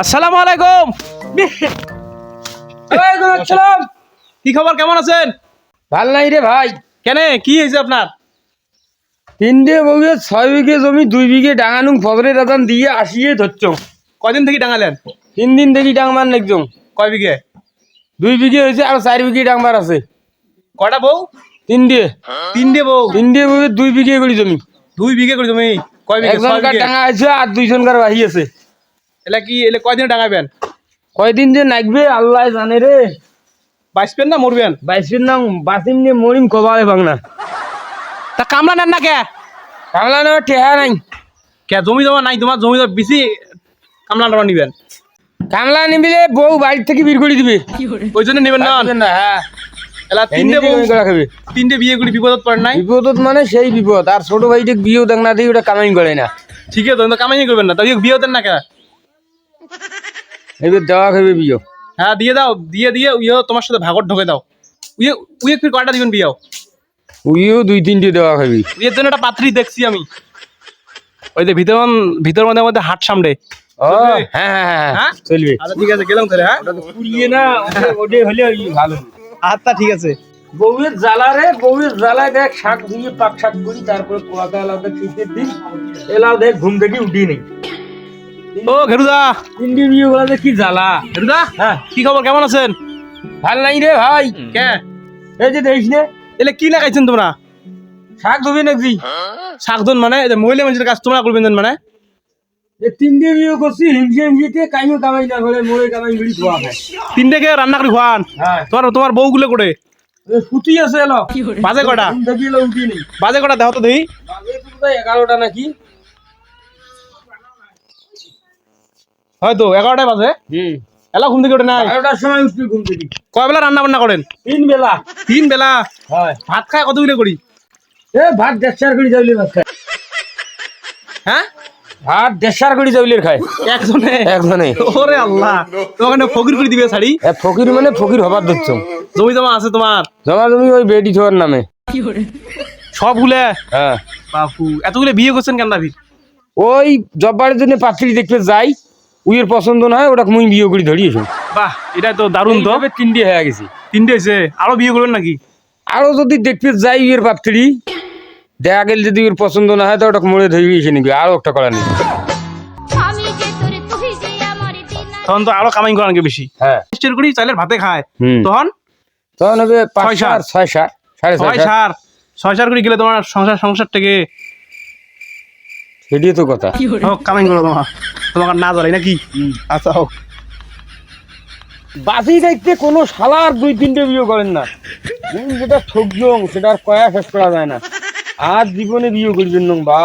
আসসালামু আলাইকুম। ওয়ালাইকুম আসসালাম। কি খবর কেমন আছেন? ভালো নাই রে ভাই। কেন কি হয়েছে আপনার? তিন দিয়ে বউয়ে ছয় বিঘে জমি দুই বিঘে ডাঙানুং ফজরের রাজান দিয়ে আসিয়ে ধরছ। কয়দিন থেকে ডাঙালেন? তিন দিন দেখি ডাংবার নেকজন কয় বিঘে? দুই বিঘে হয়েছে আর চার বিঘে ডাংবার আছে। কয়টা বউ? তিন দিয়ে। তিন দিয়ে বউ? তিন দিয়ে দুই বিঘে করি জমি। দুই বিঘে করে তুমি কয় বিঘে? ছয় একজনকার বিঘে? ডাঙা আছে আর দুইজনকার বাহি আছে। এলা কি এলে কয়দিন ডাঙাবেন কয়দিন যে নাকবে আল্লাহ জানে রে। বাঁচবেন না মরবেন? বাইশের নাম বাসিম নিয়ে মরিম কবালে ভাঙনা তা কামলা নেন না কে? কামলা নেওয়ার টেহা নাই। কে জমি জমা নাই তোমার জমি জমা বেশি কামলা নিবেন। কামলা নিবিলে বউ বাড়ি থেকে বের করে দিবে। ওই জন্য নেবেন না? না হ্যাঁ এলা তিনটে নিজে বউ জমি করে খাবে তিনটে বিয়ে করে বিপদত পড়েন নাই। বিপদত মানে সেই বিপদ। আর ছোট ভাইটা বিয়েও দেখ না দিয়ে ওটা কামাই করে না। ঠিক আছে তো কামাই করবেন না। তাই বিয়ে হতেন না কে এবার দেওয়া খাবে বিয়ে। হ্যাঁ দিয়ে দাও দিয়ে দিয়ে ইয়ে তোমার সাথে ভাগর ঢোকে দাও। ফির কয়টা দিবেন বিয়াও উইও দুই তিনটে দেওয়া খাবি জন্য একটা পাত্রী দেখছি আমি। ওই যে ভিতর ভিতর মধ্যে মধ্যে হাট সামনে হ্যাঁ হ্যাঁ? চলবে। আচ্ছা ঠিক আছে গেলাম তাহলে হ্যাঁ? পুড়িয়ে না ওটা হলে ভালো। আচ্ছা ঠিক আছে। বউয়ের জ্বালা রে বউয়ের জ্বালা দেখ শাক ধুয়ে পাক শাক করি তারপরে পোড়াতে এলাও দেখ শীতের দিন এলাও দেখ ঘুম থেকে উঠি নেই। ও ঘেরুদা। তিনটি বিয়ে গুলা যে কি জ্বালা। ঘেরুদা হ্যাঁ। কি খবর কেমন আছেন? ভালো নাই রে ভাই। কে? এই যে দেখিস নে। এলে কি লাগাইছেন তোমরা? শাক ধুবি নাকি? শাকদন মানে এই যে মহিলা মানুষের কাজ তোমরা করবেন মানে? এ তিন দিয়ে বিয়ে করছি হিমসে হিমসিতে কাইমো কামাই না করে মোড়ে কামাই গুলি ধোয়া খায় তিনটে রান্না করে হ্যাঁ। তোমার আছে এলো। বাজে কটা? বাজে কটা? তো এগারোটা নাকি। হয়তো এগারোটায় বাজে? হুম। এলা ঘুম থেকে ওঠে নাই? এগারোটার সময় উঠবি ঘুম থেকে। কয় বেলা রান্না বান্না করেন? তিন বেলা। তিন বেলা? হয়। ভাত খায় কতগুলো করি? এ ভাত দেড়শার করে যাইলে ভাত খায়। হ্যাঁ? ভাত দেড়শার করে যাইলে খায়। একজনে। একজনে। ওরে আল্লাহ। তোমাকে ফকির করে দিবে শাড়ি? ফকির মানে ফকির হবার ধরছ জমি জমা আছে তোমার? জমা জমি ওই বেডি থোয়ার নামে। সবগুলো? হ্যাঁ। বাপু এতগুলো বিয়ে করছেন কেন দাবি ওই জব্বারের জন্য পাত্রী দেখতে যাই উইয়ের পছন্দ না হয় ওটা মুই বিয়ে করে ধরিয়েছ। বাহ এটা তো দারুণ তো। তিনটে হয়ে গেছি। তিনটে হয়েছে। আরও বিয়ে করবেন নাকি? আরও যদি দেখতে যাই উইয়ের পাত্রী। দেখা গেল যদি ওর পছন্দ না হয় তো ওটা মোড়ে ধরিয়ে এসে নিবি আরও একটা করা নেই। আমি যে তোরে তুই যে আমার দিনা তখন তো আরও কামাই করার নাকি বেশি। হ্যাঁ। স্টের করি চাইলের ভাতে খায়। তখন? তখন হবে পাঁচ ছয় সার। ছয় সার সাড়ে ছয় সার। ছয় সার করে গেলে তোমার সংসার সংসার থেকে সেটিও তো কথা। হোক কামাই করো তোমার। তোমার না জ্বালাই নাকি? আচ্ছা হোক। বাসি দেখতে কোনো শালার দুই তিনটে বিয়ে করেন না। যেটা ঠকজং সেটা আর কয়া শেষ করা যায় না। আর জীবনে বিয়ে করবেন বা